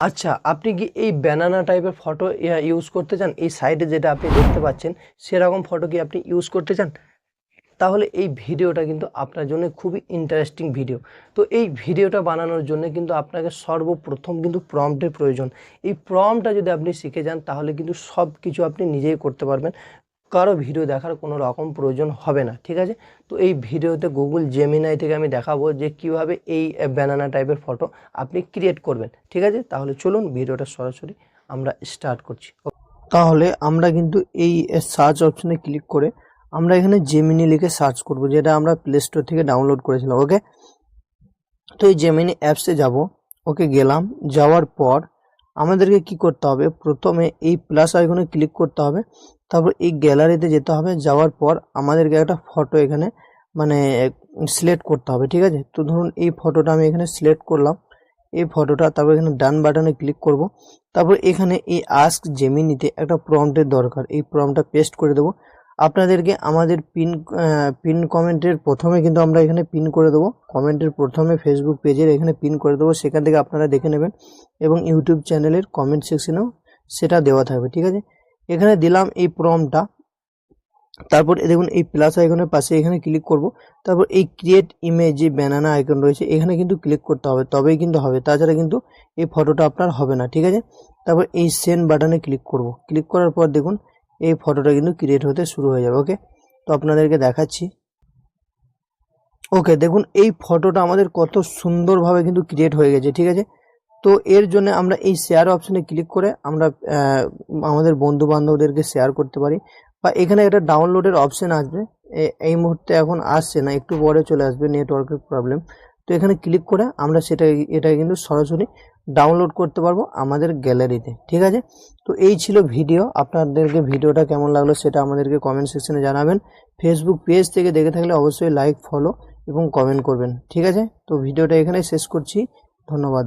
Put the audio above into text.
আচ্ছা আপনি কি এই ব্যানানা টাইপের ফটো ইউজ করতে চান? এই সাইডে যেটা আপনি দেখতে পাচ্ছেন, সেরকম ফটো কি আপনি ইউজ করতে চান? তাহলে এই ভিডিওটা কিন্তু আপনার জন্য খুবই ইন্টারেস্টিং ভিডিও তো এই ভিডিওটা বানানোর জন্য কিন্তু আপনাকে সর্বপ্রথম কিন্তু প্রম্পটের প্রয়োজন। এই প্রম্পটটা যদি আপনি শিখে যান, তাহলে কিন্তু সব কিছু আপনি নিজেই করতে পারবেন। কারও ভিডিও দেখার কোনো রকম প্রয়োজন হবে না, ঠিক আছে? তো এই ভিডিওতে গুগল জেমিনাই থেকে আমি দেখাবো যে কীভাবে এই ব্যানানা টাইপের ফটো আপনি ক্রিয়েট করবেন, ঠিক আছে? তাহলে চলুন ভিডিওটা সরাসরি আমরা স্টার্ট করছি। তাহলে আমরা কিন্তু এই সার্চ অপশনে ক্লিক করে আমরা এখানে জেমিনি লিখে সার্চ করব, যেটা আমরা প্লে স্টোর থেকে ডাউনলোড করেছিলাম ওকে তো এই জেমিনি অ্যাপসে যাব ওকে গেলাম, যাওয়ার পর আমাদেরকে কি করতে হবে? প্রথমে এই প্লাস আইকনে ক্লিক করতে হবে। তারপর এই গ্যালারিতে যেতে হবে। যাওয়ার পর আমাদেরকে একটা ফটো এখানে মানে সিলেক্ট করতে হবে, ঠিক আছে? তো ধরুন এই ফটোটা আমি এখানে সিলেক্ট করলাম। এই ফটোটা তারপর এখানে ডান বাটনে ক্লিক করব। তারপর এখানে এই আস্ক জেমিনিতে একটা প্রম্পটের দরকার। এই প্রম্পটটা পেস্ট করে দেবো। আপনাদেরকে আমাদের পিন পিন কমেন্টের প্রথমে কিন্তু আমরা এখানে পিন করে দেবো। কমেন্টের প্রথমে ফেসবুক পেজের এখানে পিন করে দেবো। সেখান থেকে আপনারা দেখে নেবেন এবং ইউটিউব চ্যানেলের কমেন্ট সেকশনেও সেটা দেওয়া থাকবে, ঠিক আছে? এখানে দিলাম এই প্রমটা তারপর দেখুন, এই প্লাস আইকনের পাশে এখানে ক্লিক করব। তারপর এই ক্রিয়েট ইমেজ যে ব্যানানা আইকন রয়েছে, এখানে কিন্তু ক্লিক করতে হবে, তবেই কিন্তু হবে। তাছাড়া কিন্তু এই ফটোটা আপনার হবে না, ঠিক আছে? তারপর এই সেন্ড বাটনে ক্লিক করব। ক্লিক করার পর দেখুন এই ফটোটা কিন্তু ক্রিয়েট হতে শুরু হয়ে যাবে ওকে তো আপনাদেরকে দেখাচ্ছি। ওকে দেখুন, এই ফটোটা আমাদের কত সুন্দরভাবে কিন্তু ক্রিয়েট হয়ে গেছে, ঠিক আছে? তো এর জন্য আমরা এই শেয়ার অপশনে ক্লিক করে আমরা আমাদের বন্ধু বান্ধবদেরকে শেয়ার করতে পারি। বা এখানে একটা ডাউনলোডের অপশন আসবে। এই মুহূর্তে এখন আসছে না, একটু পরে চলে আসবে নেটওয়ার্কের প্রবলেম তো এখানে ক্লিক করে আমরা সেটা এটা কিন্তু সরাসরি ডাউনলোড করতে পারব আমাদের গ্যালারিতে ঠিক আছে? তো এই ছিল ভিডিও আপনাদেরকে ভিডিওটা কেমন লাগল সেটা আমাদেরকে কমেন্ট সেকশনে জানাবেন। ফেসবুক পেজ থেকে দেখে থাকলে অবশ্যই লাইক ফলো এবং কমেন্ট করবেন, ঠিক আছে? তো ভিডিওটা এখানে শেষ করছি, ধন্যবাদ।